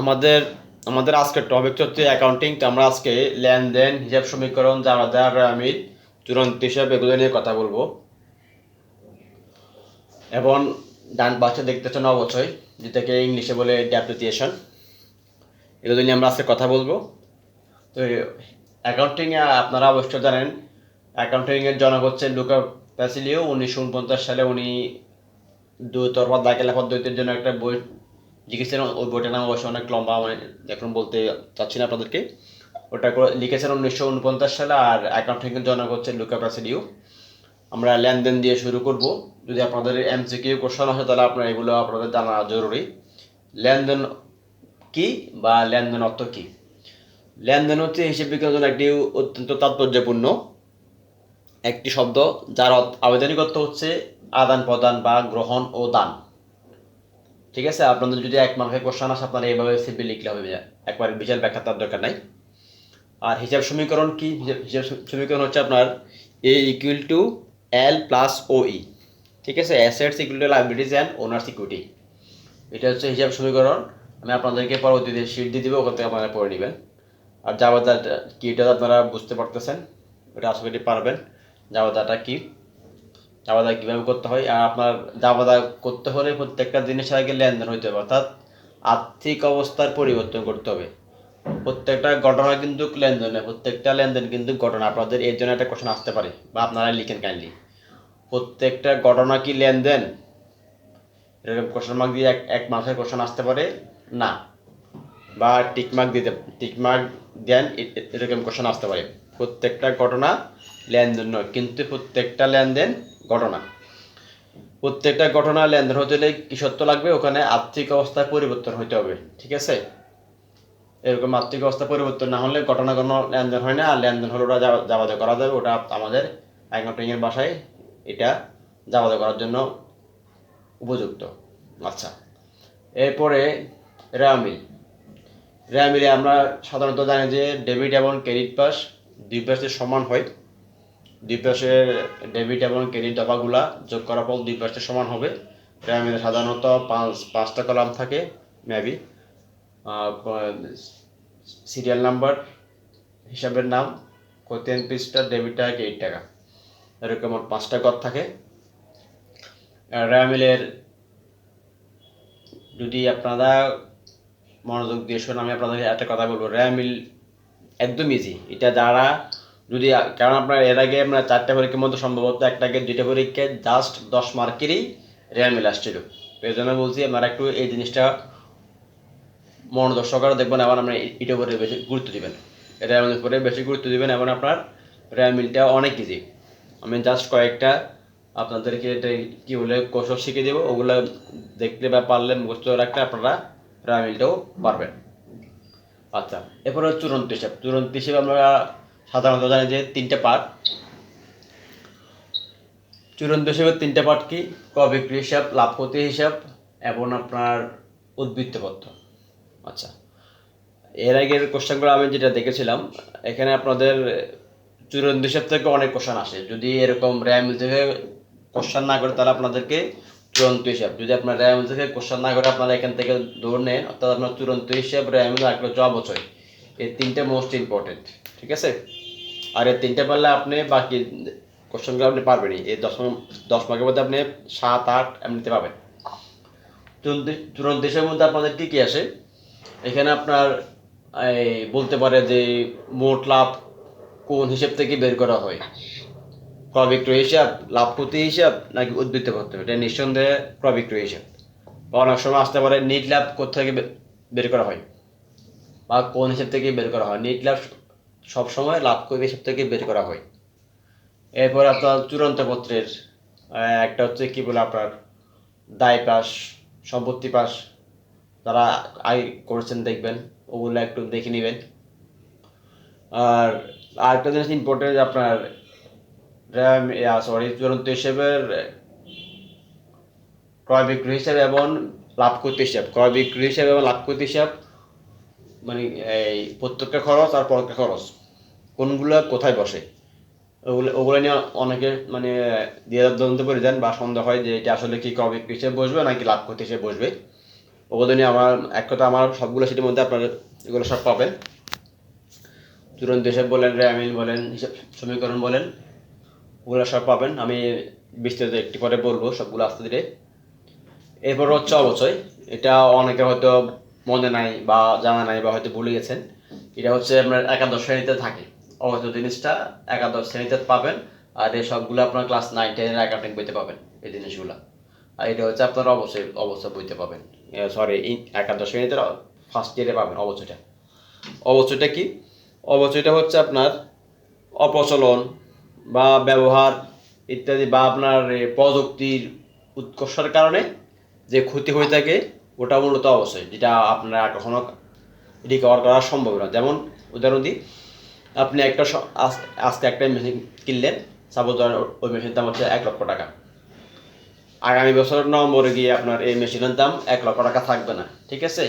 আমাদের আমাদের আজকের টপিক হচ্ছে অ্যাকাউন্টিং তো আমরা আজকে লেনদেন, হিসাব সমীকরণ জামাদার আমি চূড়ান্ত হিসাব, এগুলো নিয়ে কথা বলব। এবং ডান পাশে দেখতেছেন অবশ্যই যেটাকে ইংলিশে বলে ড্যাপ্রিসিয়েশন এগুলো নিয়ে আমরা আজকে কথা বলব। তো অ্যাকাউন্টিংয়ে আপনারা অবশ্যই জানেন অ্যাকাউন্টিংয়ের জনক হচ্ছে লুকা প্যাসিলিও। উনিশশো উনপঞ্চাশ সালে উনি দুতরফা দাখিলা পদ্ধতির জন্য একটা বই লিখেছেন ওই বইটার নাম অবশ্য অনেক লম্বা আমি এখন বলতে চাচ্ছি না আপনাদেরকে। ওটা লিখেছেন উনিশশো উনপঞ্চাশ সালে আর অ্যাকাউন্টিংয়ের জনক হচ্ছে লুকা প্যাসিলিও আমরা লেনদেন দিয়ে শুরু করব। যদি আপনাদের এম এমসিকিউ কোশ্চেন আসে তাহলে আপনার এগুলো আপনাদের জানা জরুরি। লেনদেন কি বা লেনদেন অর্থ কি? লেনদেন হচ্ছে হিসেব বিজ্ঞানের একটি অত্যন্ত তাৎপর্যপূর্ণ একটি শব্দ, যার আবেদনিক অর্থ হচ্ছে আদান প্রদান বা গ্রহণ ও দান। ঠিক আছে? আপনাদের যদি এক মার্কের কোশ্চেন আসে, আপনারা এইভাবে সিম্পলি লিখলে হবে একবার বিশাল ব্যাখ্যা তার দরকার নাই। আর হিসাব সমীকরণ কি? হিসাব সমীকরণ হচ্ছে আপনার A equal to L plus O E ঠিক আছে? Assets equal to liabilities and owners equity এটা হচ্ছে হিসাব সমীকরণ। আমি আপনাদেরকে পরবর্তীতে শিট দিয়ে দিব, ওখান থেকে আপনারা পড়ে নেবেন। আর জাবাদার কি, এটা আপনারা বুঝতে পারতেছেন। ওটা আশা করি পারবেন। জাবাদাটা কি? জাবাদা কীভাবে করতে হয় আর আপনার জাবাদা করতে হলে প্রত্যেকটা জিনিসের আগে লেনদেন হইতে হবে, অর্থাৎ আর্থিক অবস্থার পরিবর্তন করতে হবে। প্রত্যেকটা ঘটনা কিন্তু লেনদেন প্রত্যেকটা লেনদেন কিন্তু ঘটনা। আপনাদের এর জন্য একটা কোশ্চেন আসতে পারে, বা আপনারা লিখেন কাইন্ডলি প্রত্যেকটা ঘটনা কি লেনদেন? এরকম কোশ্চেন মার্ক দিয়ে এক এক মাসের কোশ্চেন আসতে পারে, না। বা টিকমার্ক দিতে টিকমার্ক দেন এরকম কোশ্চেন আসতে পারে। প্রত্যেকটা ঘটনা লেনদেন নয়, কিন্তু প্রত্যেকটা লেনদেন ঘটনা। প্রত্যেকটা ঘটনা লেনদেন হতে হলে কি সত্য লাগবে? ওখানে আর্থিক অবস্থার পরিবর্তন হতে হবে, ঠিক আছে? এরকম আর্থিক অবস্থা পরিবর্তন না হলে ঘটনা কোনো লেনদেন হয় না, আর লেনদেন হলে ওটা যাওয়া করা যাবে। ওটা আমাদের অ্যাকাউন্টিংয়ের বাসায় এটা যাওয়া করার জন্য উপযুক্ত। আচ্ছা এরপরে রেয়ামিল রেয়ামিলে আমরা সাধারণত জানি যে ডেবিট এবং ক্রেডিট পাস দুই পাশে সমান হয়। দুই পাশের ডেবিট এবং ক্রেডিট দফাগুলা যোগ করার পর দুই সমান হবে। রেয়ামিলে সাধারণত পাঁচ, পাঁচটা কলাম থাকে মেবি সিরিয়াল নাম্বার হিসাবের নাম কোতেন পিসটা ডেবিট টাকা ক্রেডিট টাকা। এরকম মোট পাঁচটা ঘর থাকে। র্যামিলের যদি আপনারা মনোযোগ দিয়ে শোন আমি আপনাদের একটা কথা বলব। র্যামিল একদম ইজি এটা যারা যদি কারণ আপনার এর আগে আমরা চারটা পরীক্ষার মধ্যে সম্ভবত একটা আগে দুইটা পরীক্ষায় জাস্ট দশ মার্কেরই র্যামিল আসছিল। তো এই জন্য বলছি আপনারা একটু এই জিনিসটা মনোযোগ সহকারে দেখবেন এবং আপনার এটার উপরে বেশি গুরুত্ব দিবেন। র্যামিলের উপরে বেশি গুরুত্ব দিবেন, এবং আপনার র্যামিলটা অনেক ইজি আমি জাস্ট কয়েকটা আপনাদেরকে এটা কী বলে, কৌশল শিখে দেবো। ওগুলো দেখলে বা পারলে মুখস্থ রাখলে আপনারা র্যামিলটাও পারবেন। আচ্ছা এরপরে চূড়ান্ত হিসাব। চূড়ান্ত হিসেবে আমরা সাধারণত জানি যে তিনটে পার্ট চূড়ান্ত হিসেবে তিনটে পার্ট কি? ক বিক্রি হিসাব, লাভ ক্ষতি হিসাব এবং আপনার উদ্বৃত্তপত্র আচ্ছা। এর আগের কোশ্চেনগুলো আমি যেটা দেখেছিলাম, এখানে আপনাদের চূড়ান্ত হিসাব থেকে অনেক কোশ্চেন আসে। যদি এরকম র্যাম থেকে কোশ্চেন না করে, তাহলে আপনাদেরকে চূড়ান্ত হিসাব। যদি আপনার র্যাম থেকে কোশ্চেন না করে, আপনারা এখান থেকে দৌড় নেন, অর্থাৎ আপনার চূড়ান্ত হিসাব র্যাম রাখলে জব বছর এই তিনটে মোস্ট ইম্পর্টেন্ট ঠিক আছে? আর এই তিনটে পারলে আপনি বাকি কোশ্চেনগুলো আপনি পারবেনই এই দশ দশ মার্কের মধ্যে আপনি সাত, আট এমনিতে পাবেন। হিসাবের মধ্যে আপনাদের কী কী আসে এখানে আপনার এই বলতে পারে যে মোট লাভ কোন হিসাব থেকে বের করা হয়? ক্রয় বিক্রয় হিসাব, লাভ ক্ষতি হিসাব নাকি উদ্বৃত্ত করতে হবে? এটা নিঃসন্দেহে ক্রয় বিক্রয় হিসাব। বা অনেক সময় আসতে পারে, নিট লাভ কোথা থেকে বের করা হয়? বা কোন হিসেব থেকে বের করা হয়? নিট লাভ সবসময় লাভ ক্ষতি হিসাব থেকে বের করা হয়। এরপর আপনার চূড়ান্ত পত্রের একটা হচ্ছে কি বলে আপনার, দায় পাস, সম্পত্তি পাস তারা আয় করেছেন দেখবেন, ওগুলো একটু দেখে নেবেন। আর আরেকটা জিনিস ইম্পর্টেন্ট আপনার র্যাম সরি চূড়ান্ত হিসেবের ক্রয় বিক্রয় হিসাব এবং লাভ করতে হিসাব, ক্রয় বিক্রয় হিসাব এবং লাভ করতে হিসাব মানে এই প্রত্যেকটা খরচ আর পরোক্ষ খরচ, কোনগুলো কোথায় বসে? ওগুলো ওগুলো নিয়ে অনেকে মানে দিয়ে দ্বন্দ্ব করে দেন বা সন্দেহ হয় যে এটা আসলে কি কবে হিসেবে বসবে নাকি লাভ করতে হিসেবে বসবে ওগুলো নিয়ে আমার, এক কথা আমার সবগুলো সেটির মধ্যে আপনার এগুলো সব পাবেন। চূড়ান্ত হিসাব বলেন র্যামিল বলেন, হিসাব, সমীকরণ বলেন, ওগুলো সব পাবেন। আমি বিস্তারিত একটি পরে বলব সবগুলো আস্তে ধীরে। এরপর হচ্ছে অবচয়। এটা অনেকে হয়তো মনে নাই বা জানা নাই বা হয়তো ভুলে গেছেন, এটা হচ্ছে আপনার একাদশ শ্রেণীতে থাকে। অবচয় জিনিসটা একাদশ শ্রেণীতে পাবেন, আর এই সবগুলো আপনার ক্লাস নাইন টেনের অ্যাকাউন্টিং বইতে পাবেন এই জিনিসগুলো। আর এটা হচ্ছে আপনার অবশ্যই অবশ্যই বইতে পাবেন। সরি একাদশ শ্রেণীতে ফার্স্ট ইয়ারে পাবেন অবচয়টা অবচয়টা কি? অবচয়টা হচ্ছে আপনার অপচলন বা ব্যবহার ইত্যাদি বা আপনার প্রযুক্তির উৎকর্ষের কারণে যে ক্ষতি হয়ে থাকে ওটা মূলত অবশ্যই, যেটা আপনারা কখনো রিকভার করা সম্ভব না। যেমন উদাহরণ দিই, আপনি একটা আজকে একটা মেশিন কিনলেন সাপোজ ওই মেশিনের দাম হচ্ছে এক লক্ষ টাকা। আগামী বছর নভেম্বরে গিয়ে আপনার এই মেশিনের দাম এক লক্ষ টাকা থাকবে না, ঠিক আছে?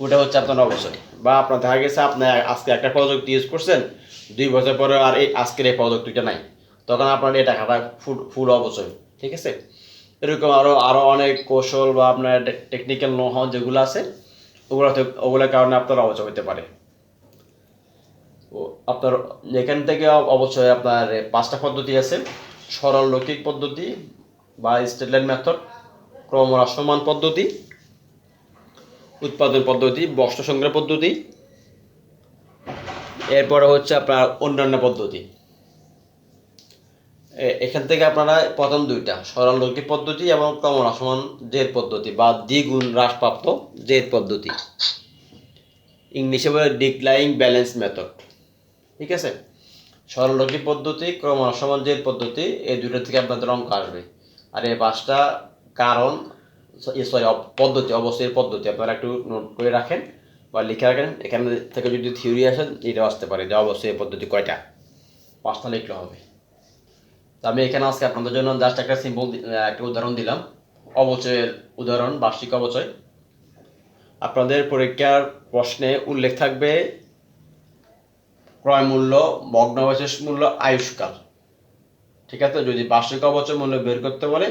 ওটা হচ্ছে আপনার অবশ্যই। বা আপনার দেখা গেছে, আপনি আজকে একটা প্রযুক্তি ইউজ করছেন, দুই বছর পরে আর এই আজকের এই প্রযুক্তিটা নাই। তখন আপনার এই টাকাটা ফুল ফুল অবশ্যই, ঠিক আছে? এরকম আরও আরও অনেক কৌশল বা আপনার টেকনিক্যাল নোহ যেগুলো আছে, ওগুলোতে, ওগুলোর কারণে আপনার অবচয় হতে পারে। আপনার এখান থেকে অবশ্যই আপনার পাঁচটা পদ্ধতি আছে। সরল লৌকিক পদ্ধতি বা স্টেটলাইন মেথড, ক্রমহ্রাসমান পদ্ধতি, উৎপাদন পদ্ধতি, বস্ত্র সংগ্রহ পদ্ধতি, এরপরে হচ্ছে আপনার অন্যান্য পদ্ধতি। এখান থেকে আপনারা প্রথম দুইটা, সরল লৌকিক পদ্ধতি এবং ক্রমহ্রাসমান জেদ পদ্ধতি বা দ্বিগুণ হ্রাসপ্রাপ্ত জেদ পদ্ধতি। ইংলিশে বলে ডিক্লাইং ব্যালেন্স মেথড ঠিক আছে? সরলরৈখিক পদ্ধতি ক্রমহ্রাসমান জেদ পদ্ধতি এই দুটো থেকে আপনাদের অঙ্ক আসবে। আর এই পাঁচটা কারণ সরি পদ্ধতি, অবশ্যই পদ্ধতি আপনারা একটু নোট করে রাখেন বা লিখে রাখেন। এখানে থেকে যদি থিওরি আসেন এটা আসতে পারে যে অবশ্যই এই পদ্ধতি কয়টা? পাঁচটা লিখলে হবে। তো আমি এখানে আজকে আপনাদের জন্য জাস্ট একটা সিম্পল একটা উদাহরণ দিলাম। অবচয়ের উদাহরণ, বার্ষিক অবচয়। আপনাদের পরীক্ষার প্রশ্নে উল্লেখ থাকবে ক্রয় মূল্য ভগ্নাবশেষ মূল্য, আয়ুষ্কাল। ঠিক আছে? যদি বার্ষিক অবচয় মূল্য বের করতে বলে,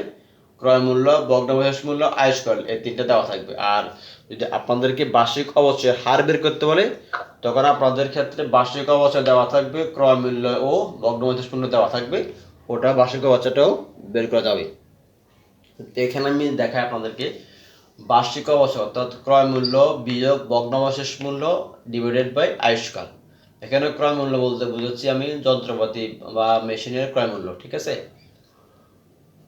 ক্রয় মূল্য ভগ্নাবশেষ মূল্য, আয়ুষ্কাল, এই তিনটা দেওয়া থাকবে। আর যদি আপনাদেরকে বার্ষিক অবচয়ের হার বের করতে বলে, তখন আপনাদের ক্ষেত্রে বার্ষিক অবচয় দেওয়া থাকবে, ক্রয় মূল্য ও ভগ্নাবশেষ মূল্য দেওয়া থাকবে। ওটা বার্ষিক অবচয়টাও বের করা যাবে। তো এখানে আমি দেখাই আপনাদেরকে, বার্ষিক অবসর অর্থাৎ ক্রয় মূল্য, বিয়োগ, ভগ্নাবশেষ মূল্য ডিভাইডেড বাই আয়ুষ্কাল। এখানে ক্রয় মূল্য বলতে বুঝাচ্ছি আমি যন্ত্রপাতি বা মেশিনের ক্রয় মূল্য, ঠিক আছে?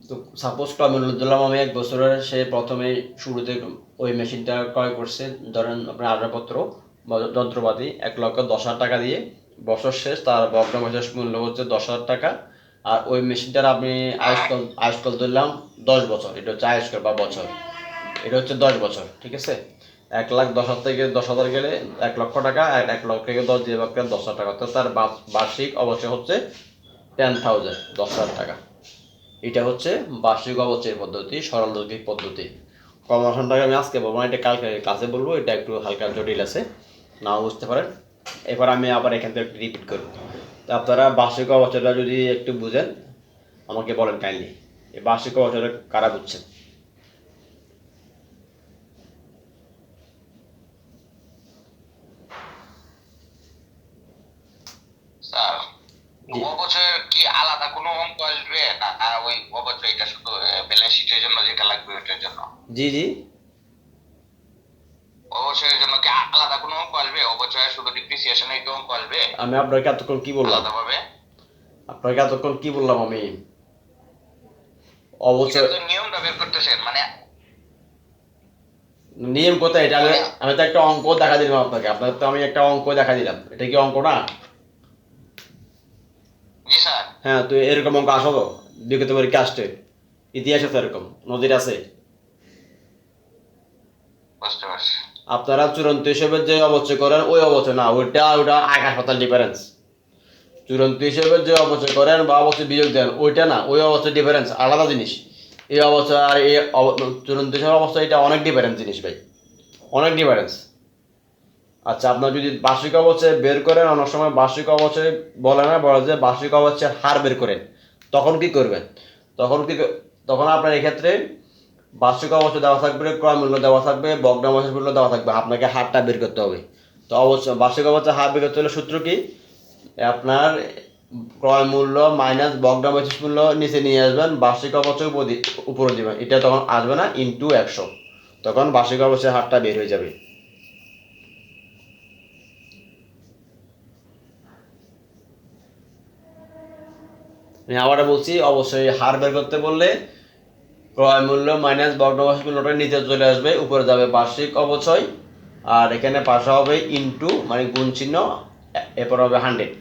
তো সাপোজ ক্রয় মূল্য দিলাম আমি এক বছরের, সে প্রথমে শুরুতে ওই মেশিনটা ক্রয় করছে, ধরেন আপনার আসবাবপত্র বা যন্ত্রপাতি এক লক্ষ দশ হাজার টাকা দিয়ে, বছর শেষ, তার ভগ্নাবশেষ মূল্য হচ্ছে দশ হাজার টাকা। আর ওই মেশিনটার আপনি আয়ুষ্কাল আয়ুষ্কাল ধরলাম দশ বছর। এটা হচ্ছে আয়ুষ্কাল বা বছর। এটা হচ্ছে দশ বছর, ঠিক আছে? এক লাখ দশ হাজার থেকে দশ হাজার গেলে এক লক্ষ টাকা, আর এক লক্ষ থেকে দশ দিয়ে ভাগ দশ হাজার টাকা। অর্থাৎ তার বার্ষিক অবশ্যই হচ্ছে টেন থাউজেন্ড দশ হাজার টাকা। এটা হচ্ছে বার্ষিক অবচয়ের পদ্ধতি, সরল লৌকিক পদ্ধতি। কমার্শনটাকে আমি আজকে বলব এটা কালকে ক্লাসে বলব, এটা একটু হালকা জটিল আছে, নাও বুঝতে পারেন। এবার আমি আবার এখান থেকে রিপিট করব। আপনারা বার্ষিক অবচয়টা যদি একটু বুঝেন আমাকে বলেন কাইন্ডলি এই বার্ষিক অবচয়টা কারা বুঝছেন। কি আলাদা? কোনো অঙ্ক আসবে? না না ওই এটা শুধু ব্যালেন্স শিটের জন্য যেটা লাগবে ওইটার জন্য। জি জি অবচয়ের জন্য কি আলাদা কোনো অঙ্ক আসবে অবচয় শুধু ডিপ্রিসিয়েশনের কি অঙ্ক আসবে আমি আপনাকে এতক্ষণ কি বললাম? আলাদা ভাবে আপনাকে এতক্ষণ কি বললাম আমি? অবচয় নিয়মটা বের করতেছেন মানে নিয়ম কোথায়? এটা আমি তো একটা অঙ্ক দেখা দিলাম আপনাকে। আপনার তো আমি একটা অঙ্ক দেখা দিলাম। এটা কি অঙ্ক না? জি স্যার। হ্যাঁ তো এরকম অঙ্ক আসো তো। বিগত পরীক্ষা আসছে। ইতিহাসে তো এরকম। নদীর আছে। বুঝতে আপনারা চূড়ান্ত হিসেবে যে অবচয় করেন, ওই অবচয় না, ওইটা ওইটা আকাশ পাতাল ডিফারেন্স চূড়ান্ত হিসেবে যে অবচয় করেন বা অবচয় বিয়োগ দেন, ওইটা না, ওই অবচয় ডিফারেন্স আলাদা জিনিস। এই অবচয় আর এই চূড়ান্ত হিসেবে অবস্থা এটা অনেক ডিফারেন্স জিনিস ভাই। অনেক ডিফারেন্স আচ্ছা আপনার যদি বার্ষিক অবচয় বের করেন, অনেক সময় বার্ষিক অবচয় বলে না, বলে যে বার্ষিক অবচয়ের হার বের করেন, তখন কি করবেন? তখন কি, তখন আপনার এক্ষেত্রে বার্ষিক অবশ্যই দেওয়া থাকবে, ক্রয় মূল্য দেওয়া থাকবে ভগ্নাবশেষ মূল্য দেওয়া থাকবে। আপনাকে হারটা বের করতে হবে। তো অবশ্যই বার্ষিক অবস্থা হার বের করতে হলে সূত্র কি? আপনার ক্রয় মূল্য মাইনাস ভগ্নাবশেষ মূল্য নিচে নিয়ে আসবেন, বার্ষিক অবশ্যই উপরে দিবেন। এটা তখন আসবে না ইনটু একশো। তখন বার্ষিক অবশ্যই হারটা বের হয়ে যাবে। আমি আবার বলছি, অবশ্যই হার বের করতে বললে ক্রয় মূল্য মাইনাস ভগ্নবাস মূল্যটা নিচে চলে আসবে, উপরে যাবে বার্ষিক অবচয় আর এখানে পাশে হবে ইনটু মানে গুণ চিহ্ন, এরপর হবে হান্ড্রেড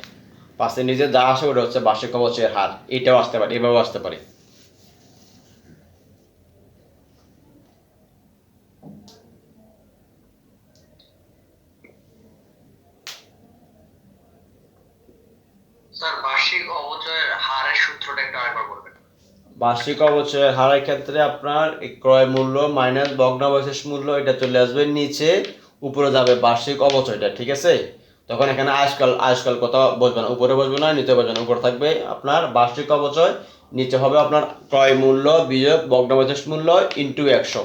পাশে নিচে যা আসে ওটা হচ্ছে বার্ষিক অবচয়ের হার, এটাও আসতে পারে, এভাবেও আসতে পারে স্যার বার্ষিক অবচয়ের হারের সূত্রটা একটু আরেকবার বলবেন বার্ষিক অবচয়ের হারের ক্ষেত্রে আপনার ক্রয় মূল্য মাইনাস ভগ্নাবশেষ মূল্য এটা চলে আসবে নিচে, উপরে যাবে বার্ষিক অবচয়টা, ঠিক আছে? তখন এখানে আজকাল আজকাল কথা বসবে না, উপরে বসবে না, নিচে বসবে না, উপরে থাকবে আপনার বার্ষিক অবচয়, নিচে হবে আপনার ক্রয় মূল্য, বিয়োগ ভগ্নাবশেষ মূল্য ইন্টু একশো।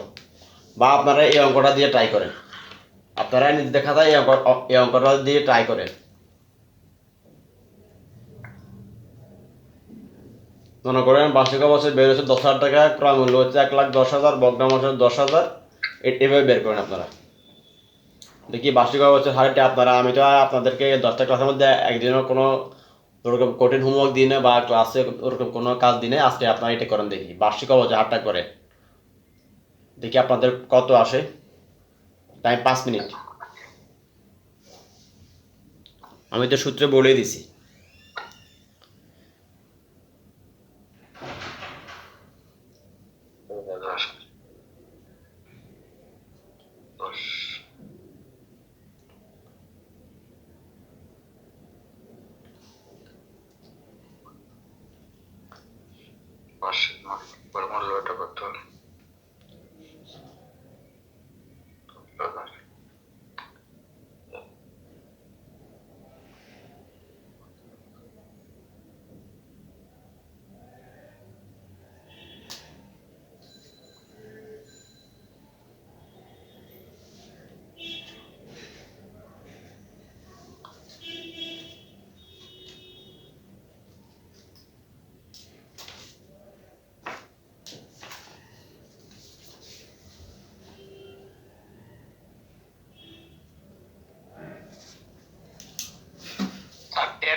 বা আপনারা এই অঙ্কটা দিয়ে ট্রাই করেন। আপনারা দেখা যায় এই অঙ্ক, এই অঙ্কটা দিয়ে ট্রাই করেন। মনে করেন বার্ষিক অবশ্যই বের হচ্ছে দশ হাজার টাকা, ক্রয় মূল্য হচ্ছে এক লাখ দশ হাজার বগ্রাম হচ্ছে দশ হাজার। এভাবে বের করেন আপনারা। দেখি বার্ষিক অবশ্যই হারটা আপনারা? আমি তো আপনাদেরকে দশটা ক্লাসের মধ্যে একদিনও কোনো ওরকম কঠিন হোমওয়ার্ক দিনে বা ক্লাসে ওরকম কোনো কাজ দিই দিনে আজকে আপনারা এটা করেন দেখি, বার্ষিক অবশ্যই হারটা করে। দেখি আপনাদের কত আসে। টাইম পাঁচ মিনিট। আমি তো সূত্রে বলেই দিছি। dos, dos, más, no, ponemos el.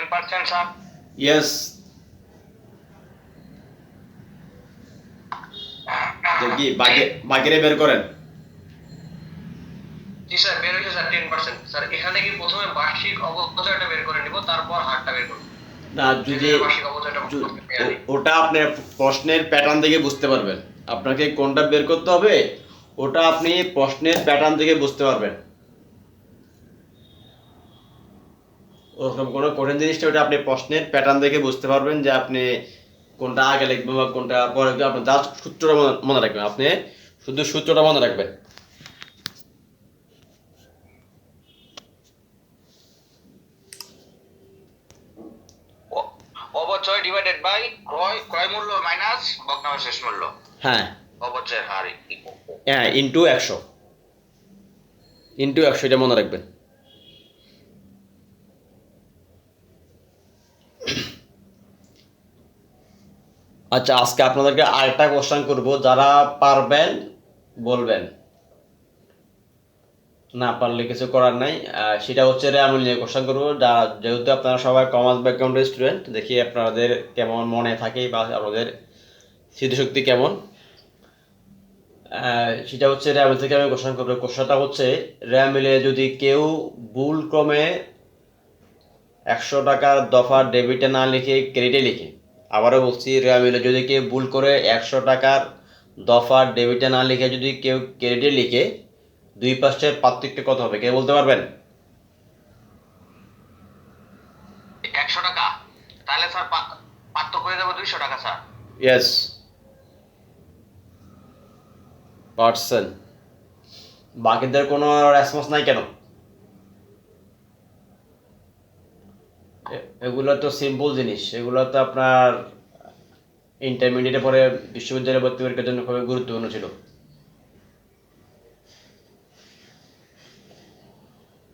10% sir? Yes. দেখি বাকিরে বের করেন। জি স্যার বের হয়েছে স্যার 10% স্যার এখানে কি প্রথমে বার্ষিক অবচয়টা বের করে নিব তারপর হারটা বের করব। না যদি ওটা আপনি প্রশ্নের প্যাটার্ন দেখে বুঝতে পারবেন। আপনাকে কোনটা বের করতে হবে ওটা আপনি প্রশ্নের প্যাটার্ন দেখে বুঝতে পারবেন। ওরকম কোনো কঠিন জিনিসটা ওটা আপনি প্রশ্নের প্যাটার্ন দেখে বুঝতে পারবেন যে আপনি কোনটা আগে লিখবেন বা কোনটা পরে লিখবেন। আপনি জাস্ট সূত্রটা মনে- রাখবেন। আপনি শুধু সূত্রটা মনে রাখবেন। অবচয় ডিভাইডেড বাই ক্রয় ক্রয় মূল্য মাইনাস ভগ্নাবশেষ মূল্য। হ্যাঁ। অবচয়ের হার হ্যাঁ ইন্টু একশো। ইন্টু একশো এটা মনে রাখবেন। আচ্ছা আজকে আপনাদেরকে আরেকটা কোশ্চেন করব। যারা পারবেন, বলবেন। না পারলে কিছু করার নাই। সেটা হচ্ছে র্যামুল নিয়ে কোশ্চেন করব। যেহেতু আপনারা সবাই কমার্স ব্যাকগ্রাউন্ডের স্টুডেন্ট দেখি আপনাদের কেমন মনে থাকে বা আপনাদের স্মৃতিশক্তি কেমন। সেটা হচ্ছে র্যামেল থেকে আমি কোশ্চেন করব। কোশ্চেনটা হচ্ছে র্যামেলে যদি কেউ ভুল ক্রমে একশো টাকার দফা ডেবিটে না লিখে ক্রেডিটে লিখে আবারও বলছি র্যামেলে যদি কেউ ভুল করে একশো টাকার দফা ডেবিটে না লিখে যদি কেউ ক্রেডিটে লিখে দুই পাশের পার্থক্য কত হবে? কে বলতে পারবেন? একশো টাকা। তাহলে স্যার পার্থক্য হয়ে যাবে দুইশো টাকা স্যার। Yes percent. বাকিদের কোনো রেসপন্স নাই কেন? এগুলো তো সিম্পল জিনিস। এগুলো তো আপনার ইন্টারমিডিয়েটে পরে বিশ্ববিদ্যালয়ে ভর্তি পরীক্ষার জন্য খুবই গুরুত্বপূর্ণ ছিল।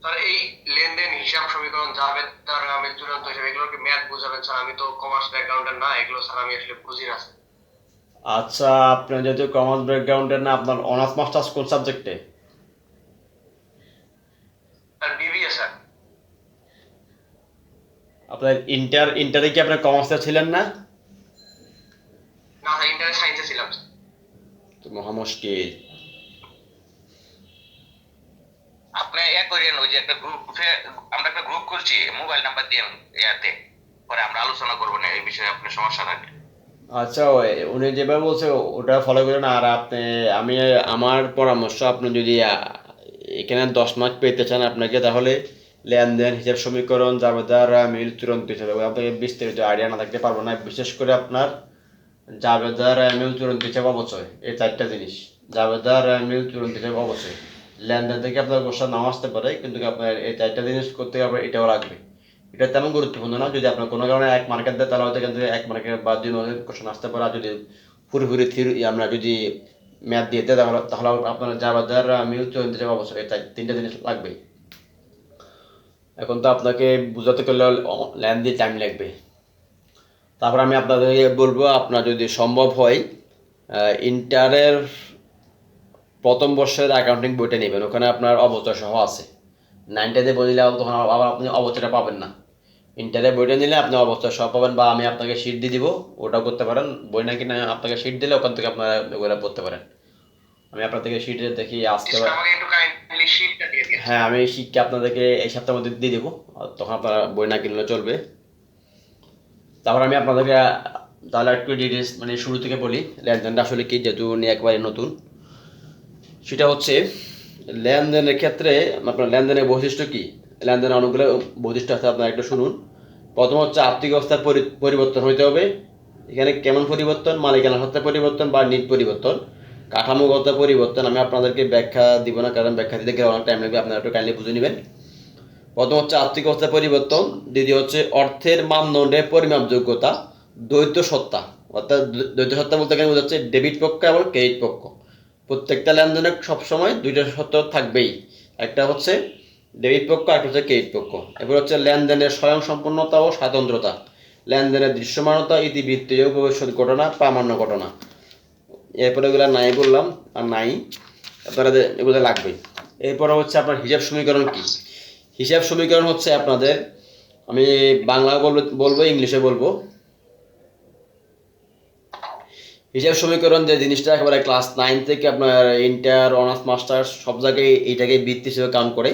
স্যার এই লেনদেন হিসাব সমীকরণ যাবে তার আমি চূড়ান্ত এগুলো কি ম্যাথ বুঝাবেন? স্যার আমি তো কমার্স ব্যাকগ্রাউন্ডের না এগুলো স্যার আমি আসলে বুঝি না আচ্ছা আপনি যেহেতু কমার্স ব্যাকগ্রাউন্ডের না আপনার অনার্স মাস্টার্স কোন সাবজেক্টে আপনার ইন্টার ইন্টারে কি আপনার কমার্সে ছিলেন না? না স্যার ইন্টার সায়েন্সে ছিলাম। তো মহা মুশকিল আপনি ইয়া করেন ওই যে একটা গ্রুপে আমরা একটা গ্রুপ করছি মোবাইল নাম্বার দিয়ে ইয়াতে। পরে আমরা আলোচনা করব না এই বিষয়ে আপনার সমস্যা থাকে আচ্ছা ওই- উনি যেভাবে বলছে ওটা ফলো করেন আর আপনি আমি আমার পরামর্শ আপনি যদি এখানে দশ মার্ক পেতে চান আপনাকে তাহলে লেনদেন, হিসাব সমীকরণ জাবেদার মিল তুরন্ত হিসাবে আপনাকে বিস্তারিত আইডিয়া না থাকতে পারব না। বিশেষ করে আপনার জাবেদার মিল তুরন্ত হিসাবে অবচয়, এই চারটা জিনিস। জাবেদার মিল তুরন্ত হিসাবে অবচয়। লেনদেন থেকে আপনার গোসা নাও আসতে পারে, কিন্তু আপনার এই চারটা জিনিস করতে আপনার এটাও লাগবে। এটা তেমন গুরুত্বপূর্ণ না, যদি আপনার কোনো কারণে এক মার্কেট দেয়, তাহলে হয়তো থেকে এক মার্কেট বাদ দিয়ে কোশ্চেন আসতে পারে। আর যদি পুরোপুরি থির আমরা যদি ম্যাথ দিয়ে দেয় তাহলে তাহলে আপনার জাবাদার মিল চলতে যাবে অবশ্যই তিনটা জিনিস লাগবেই। এখন তো আপনাকে বোঝাতে গেলে ল্যান্ড দিয়ে টাইম লাগবে। তারপর আমি আপনাদেরকে বলব, আপনার যদি সম্ভব হয় ইন্টারের প্রথম বর্ষের অ্যাকাউন্টিং বইটা নেবেন। ওখানে আপনার অবচয় সহ আছে। নাইনটাতে বই নিলে তখন আবার আপনি অবচয়টা পাবেন না। ইন্টারে বইটা নিলে আপনি অবচয় সহ পাবেন বা আমি আপনাকে শিট দিয়ে দিব, ওটাও করতে পারেন। বই নাকি না আপনাকে শিট দিলে ওখান থেকে আপনারা ওগুলো পড়তে পারেন। আমি আপনার থেকে শিটে দেখি, আসতে পারি। হ্যাঁ আমি শিখকে আপনাদেরকে এই সপ্তাহের মধ্যে দিয়ে দেবো। তখন আপনারা বই না কিনলে চলবে। তারপর আমি আপনাদেরকে, তাহলে একটু ডিটেলস মানে শুরু থেকে বলি, লেনদেনটা আসলে কি, যেহেতু উনি একবারে নতুন। সেটা হচ্ছে, লেনদেনের ক্ষেত্রে আপনার লেনদেনের বৈশিষ্ট্য কি? লেনদেনের অনেকগুলো বৈশিষ্ট্য আছে, আপনারা একটু শুনুন। প্রথম হচ্ছে আর্থিক অবস্থার পরি- পরিবর্তন হইতে হবে। এখানে কেমন পরিবর্তন? মালিকানা সত্ত্বে পরিবর্তন বা নিট পরিবর্তন। কাঠামোগত পরিবর্তন আমি আপনাদেরকে ব্যাখ্যা দিব না, কারণ ব্যাখ্যা দিতে গেলে অনেক টাইম লাগবে, আপনারা একটু কাইন্ডলি বুঝে নেবেন। প্রথম হচ্ছে আর্থিক অবস্থার পরিবর্তন, দ্বিতীয় হচ্ছে অর্থের মানদণ্ডের পরিমাপযোগ্যতা, দ্বৈত সত্তা। অর্থাৎ দ্বৈ- দ্বৈত সত্তা বলতে গেলে বোঝাচ্ছে? ডেবিট পক্ষ এবং ক্রেডিট পক্ষ। প্রত্যেকটা লেনদেনে সবসময় দুইটা সত্য থাকবেই। একটা হচ্ছে ডেবিট পক্ষ একটা হচ্ছে ক্রেডিট পক্ষ। এরপর হচ্ছে লেনদেনের স্বয়ং সম্পূর্ণতা ও স্বাতন্ত্রতা। লেনদেনের দৃশ্যমানতা, ইতিবৃত্তীয় ভবিষ্যৎ ঘটনা, প্রামাণ্য ঘটনা। এরপরে এগুলো নাই বললাম, আর নাই আপনারা এগুলো লাগবেই এরপরে হচ্ছে আপনার হিসাব সমীকরণ কি? হিসাব সমীকরণ হচ্ছে আপনাদের, আমি বাংলা বলব ইংলিশে বলব। হিসাব সমীকরণ যে জিনিসটা একেবারে ক্লাস নাইন থেকে আপনার ইন্টার অনার্স মাস্টার্স সব জায়গায় এইটাকে বৃত্তি হিসেবে কাম করে।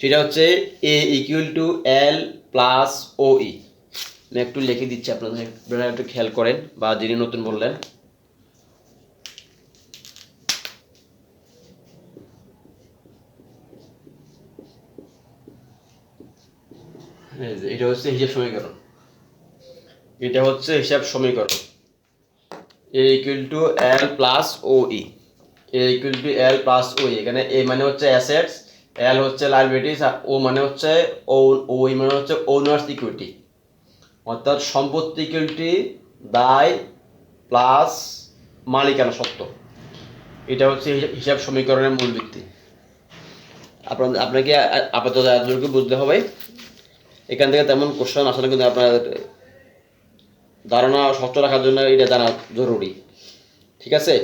সেটা হচ্ছে A equal to L plus O E আমি একটু লিখে দিচ্ছি, আপনাদের আপনারা একটু খেয়াল করেন, বা যিনি নতুন বললেন। এটা হচ্ছে হিসাব সমীকরণ। এটা হচ্ছে হিসাব সমীকরণ। A equal to L plus O E A equal to L plus O এখানে এ মানে হচ্ছে অ্যাসেটস এল হচ্ছে লাইবিলিটিস আর ও মানে হচ্ছে ও ও ই মানে হচ্ছে ওনার্স ইকুইটি অর্থাৎ সম্পত্তি ইকুইটি দায় প্লাস মালিকানা সত্ত্ব। এটা হচ্ছে হিসাব- হিসাব সমীকরণের মূল ভিত্তি। আপনার আপনাকে আপাতত এতটুকু বুঝতে হবে। এখান থেকে তেমন কোশ্চেন আসলে কিন্তু আপনার ধারণা শক্ত রাখার জন্য এটা জানা জরুরি। ঠিক আছে?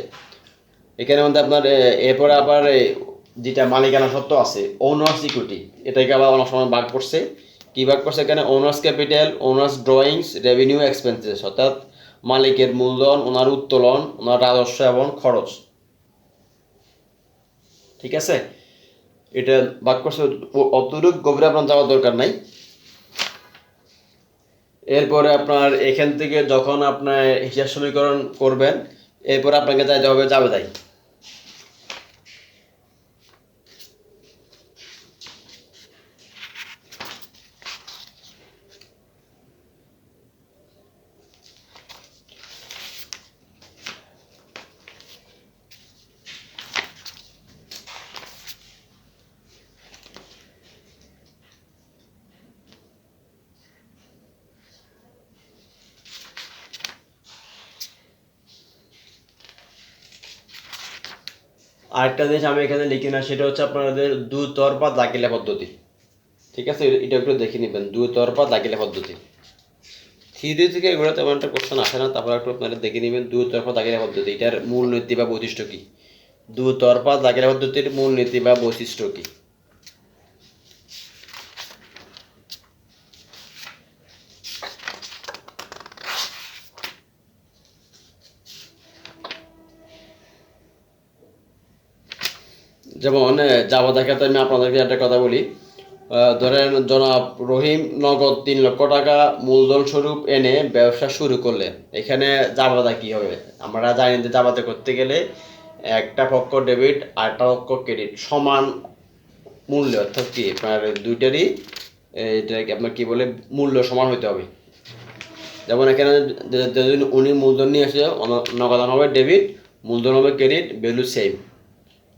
এখানে মধ্যে আপনার এরপরে আবার যেটা মালিকানা সত্ত্ব আছে ওনার্স ইকুইটি এটাকে আবার অনেক সময় ভাগ করছে। কী ভাগ করছে এখানে? Owners capital owners drawings revenue expenses অর্থাৎ মালিকের মূলধন, ওনার উত্তোলন, ওনার রাজস্ব এবং খরচ। ঠিক আছে? এটা ভাগ করছে, অতটুকু গভীরে আপনার যাওয়ার দরকার নাই। এরপরে আপনার এখান থেকে যখন আপনার হিসাব সমীকরণ করবেন এরপরে আপনাকে যাইতে হবে যাবে আরেকটা জিনিস আমি এখানে লিখি না, সেটা হচ্ছে আপনাদের দুতরফা দাখিলা পদ্ধতি। ঠিক আছে? এটা একটু দেখে নেবেন, দু তরপা দাখিলা পদ্ধতি। থ্রি থেকে এগুলো তেমন একটা কোশ্চেন আসে না, তারপর একটু আপনারা দেখে নেবেন দু তরফা দাখিলা পদ্ধতি, এটার মূল নীতি বা বৈশিষ্ট্য কী? দু তরফা দাখিলা পদ্ধতির মূল নীতি বা বৈশিষ্ট্য কী? যেমন জাবা দেখাতে আমি আপনাদেরকে একটা কথা বলি। ধরেন জনাব রহিম নগদ তিন লক্ষ টাকা মূলধন স্বরূপ এনে ব্যবসা শুরু করলে এখানে জাবাদা কি হবে? আমরা জানি যে জাবাদা করতে গেলে একটা পক্ষ ডেবিট আর একটা পক্ষ ক্রেডিট সমান মূল্য। অর্থাৎ কি? আপনার দুইটারই এটা আপনার কী বলে, মূল্য সমান হতে হবে। যেমন এখানে যদি উনি মূলধন নিয়ে আসে নগদান হবে ডেবিট, মূলধন হবে ক্রেডিট, ভ্যালু সেম।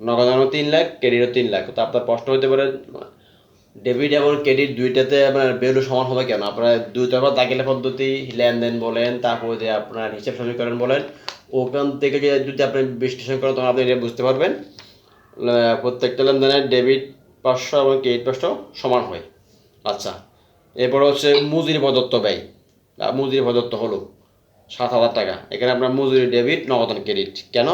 নগদানও তিন লাখ, ক্রেডিটও তিন লাখ। তো আপনার প্রশ্ন হতে পারে, ডেবিট এবং ক্রেডিট দুইটাতে আপনার ভ্যালু সমান হবে কেন? আপনার দুই তরফা দাখিলা পদ্ধতি, লেনদেন বলেন, তারপরে যে আপনার হিসাব সমীকরণ বলেন, ওখান থেকে যদি আপনি বিশ্লেষণ করেন তখন আপনি এটা বুঝতে পারবেন। প্রত্যেকটা লেনদেনের ডেবিট পাঁচশো এবং ক্রেডিট পাঁচশো সমান হয়। আচ্ছা এরপরে হচ্ছে মজুরি প্রদত্ত ব্যয়। বা মজুরি প্রদত্ত হলো সাত হাজার টাকা। এখানে আপনার মজুরি, ডেবিট নগদান ক্রেডিট। কেন?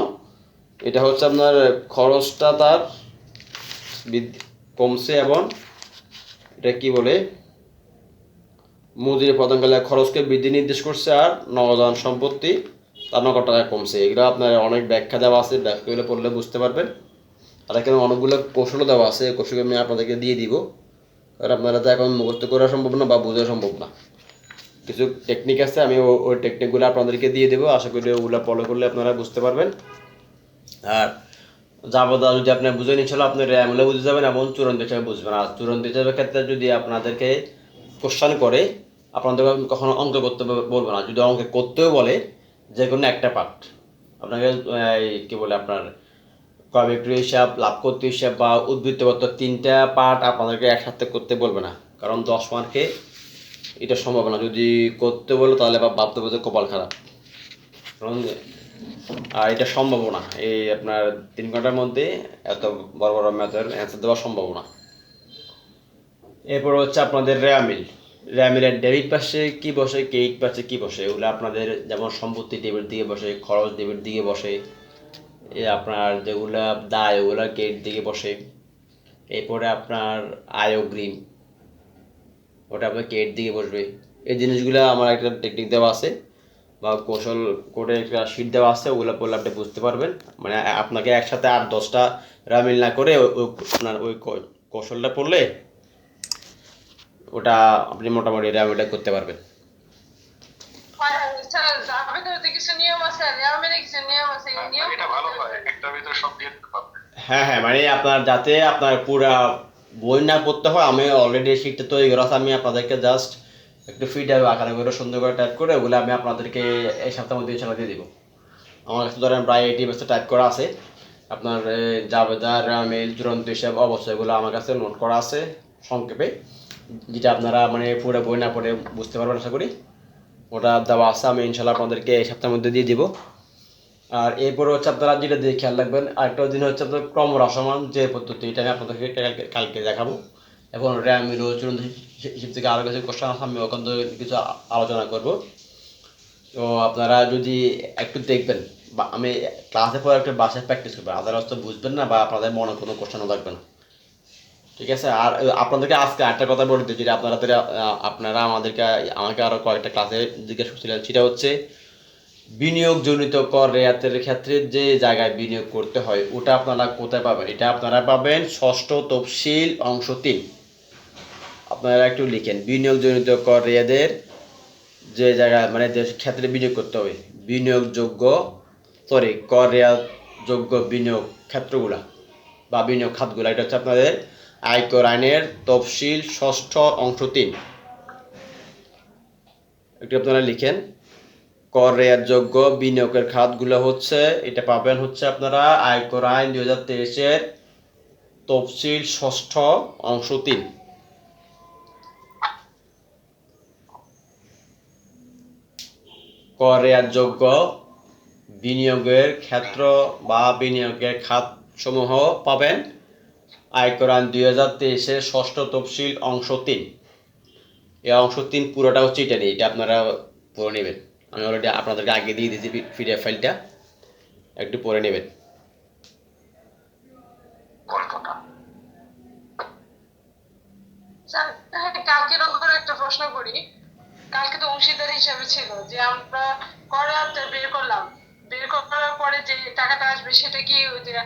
এটা হচ্ছে আপনার খরচটা তার কমছে এবং এটা কি বলে? মজুরি প্রদানকালে খরচকে বৃদ্ধি নির্দেশ করছে আর নগদান সম্পত্তি তার নগদ টাকা কমছে। এগুলো আপনার অনেক ব্যাখ্যা দেওয়া আছে, ব্যাখ্যাগুলো পড়লে বুঝতে পারবেন। আর এখানে অনেকগুলো কৌশলও দেওয়া আছে এই কৌশল আমি আপনাদেরকে দিয়ে দিব। আর আপনারা তো এখন মুখস্থ করা সম্ভব না বা বোঝা সম্ভব না। কিছু টেকনিক আছে, আমি ওই টেকনিকগুলো আপনাদেরকে দিয়ে দেবো। আশা করি ওগুলো ফলো করলে আপনারা বুঝতে পারবেন। আর যাবদা যদি আপনি বুঝে নিচ্ছিল আপনি র্যামলে বুঝে যাবেন এবং চূড়ান্ত হিসাবে বুঝবেন। আর চূড়ান্ত হিসাবের ক্ষেত্রে যদি আপনাদেরকে কোশ্চান করে, আপনাদের কখনো অঙ্ক করতে বল- বলবে না। যদি অঙ্ক করতেও বলে, যে কোনো একটা পার্ট আপনাকে কি বলে আপনার, ক্রয় হিসাব, লাভ করতে হিসাব বা উদ্বৃত্ত করতে তিনটা পার্ট আপনাদেরকে একসাথে করতে বলবে না। কারণ দশ মার্কে এটা সম্ভব না। যদি করতে বলো, তাহলে বা ভাবতে বলতে কপাল খারাপ। কারণ আর এটা সম্ভব না। এই আপনার তিন ঘণ্টার মধ্যে এত বড় বড় ম্যাথের অ্যান্সার দেওয়া সম্ভব না। এরপর হচ্ছে আপনাদের র্যামিল র্যামিলের ডেবিট পাশে কি বসে ক্রেডিট পাশে কি বসে? এগুলো আপনাদের যেমন সম্পত্তি ডেবিট দিকে বসে, খরচ ডেবিট দিকে বসে আপনার যেগুলা দায় ওগুলো ক্রেডিট দিকে বসে। এরপরে আপনার আয় অগ্রিম, ওটা আপনার ক্রেডিট দিকে বসবে। এই জিনিসগুলো আমার একটা টেকনিক দেওয়া আছে। বা কৌশল কোডে একটা শিট দেওয়া আছে ওগুলো পড়লে আপনি বুঝতে পারবেন। মানে আপনাকে একসাথে আট দশটা রামিল না করে ওই- ওই আপনার ওই কৌ- কৌশলটা পড়লে ওটা আপনি মোটামুটি রামিলটা করতে পারবেন। স্যার আবেদনতে কিছু নিয়ম আছে আর আমাদের কিছু নিয়ম আছে এই নিয়ম এটা ভালো হয়। একটার ভিতরে সব দিয়ে দিতে পারবে হ্যাঁ হ্যাঁ মানে আপনার যাতে আপনার পুরা বই না পড়তে হয় আমি অলরেডি শিটটা তৈরি করা আছে আমি আপনাদেরকে জাস্ট একটু ফিট আকারে করে, সুন্দর করে টাইপ করে, ওগুলো আমি আপনাদেরকে এই সপ্তাহের মধ্যে ইনশাল্লাহ দিয়ে দিব। আমার কাছে ধরেন প্রায় এইটি পার্সেন্ট টাইপ করা আছে। আপনার জাবেদার মেল চূড়ান্ত হিসাব, অবশ্যই এগুলো আমার কাছে নোট করা আছে সংক্ষেপে। যেটা আপনারা মানে পুরো বই না পড়ে বুঝতে পারবেন আশা করি। ওটা দেওয়া আছে, আমি ইনশাল্লাহ আপনাদেরকে এই সপ্তাহের মধ্যে দিয়ে দিব। আর এরপরে হচ্ছে আপনারা যেটা দিয়ে খেয়াল রাখবেন, আরেকটা দিন হচ্ছে আপনার ক্রম হ্রাসমান যে পদ্ধতি, এটা আমি আপনাদেরকে কালকে দেখাবো। এখন র্যাম মিলো চূড়ান্ত হিসেব- থেকে আরও কিছু কোশ্চেন আমি ওখান থেকে কিছু আলোচনা করব। তো আপনারা যদি একটু দেখবেন, বা আমি ক্লাসে পরে একটু বাসায় প্র্যাকটিস করবেন আদারওয়াইজ তো বুঝবেন না বা আপনাদের মনে কোনো কোশ্চেনও থাকবে না। ঠিক আছে? আর আপনাদেরকে আজকে একটা কথা বলে দিই, যেটা আপনারা আপনারা আমাদেরকে, আমাকে আরও কয়েকটা ক্লাসে জিজ্ঞেস করছিলেন, সেটা হচ্ছে বিনিয়োগজনিত কর রেয়াতের ক্ষেত্রে যে জায়গায় বিনিয়োগ করতে হয়, ওটা আপনারা কোথায় পাবেন? এটা আপনারা পাবেন ষষ্ঠ তফসিল অংশ তিন। আপনারা একটু লিখেন। বিনিয়োগজনিত কর রেয়াদের যে জায়গায় মানে যে ক্ষেত্রে বিনিয়োগ করতে হবে, বিনিয়োগযোগ্য সরি কর রেয়াত যোগ্য বিনিয়োগ ক্ষেত্রগুলা বা বিনিয়োগ খাতগুলা। এটা হচ্ছে আপনাদের আয়কর আইনের তফসিল ষষ্ঠ অংশ তিন। একটু আপনারা লিখেন। কর রেয়ার যোগ্য বিনিয়োগের খাতগুলো হচ্ছে, এটা পাবেন হচ্ছে আপনারা আয়কর আইন দুই হাজার তেইশের তফসিল ষষ্ঠ অংশ তিন। কর রেয়ার যোগ্য বিনিয়োগের ক্ষেত্র বা বিনিয়োগের খাত সমূহ পাবেন আয়কর আইন দুই হাজার তেইশের ষষ্ঠ তফসিল অংশ তিন। এই অংশ তিন পুরোটা হচ্ছে এটা নিয়ে এটা আপনারা পড়ে নেবেন। আমি অলরেডি আপনাদেরকে আগে দিয়ে দিয়েছি পিডিএফ ফাইলটা। একটু পড়ে নেবেন। হ্যাঁ, একটা প্রশ্ন করি। কালকে তো অংশীদার হিসাবে ছিল যে আমরা করে আপনার বের করলাম। বের করার পরে যে টাকাটা আসবে সেটা কি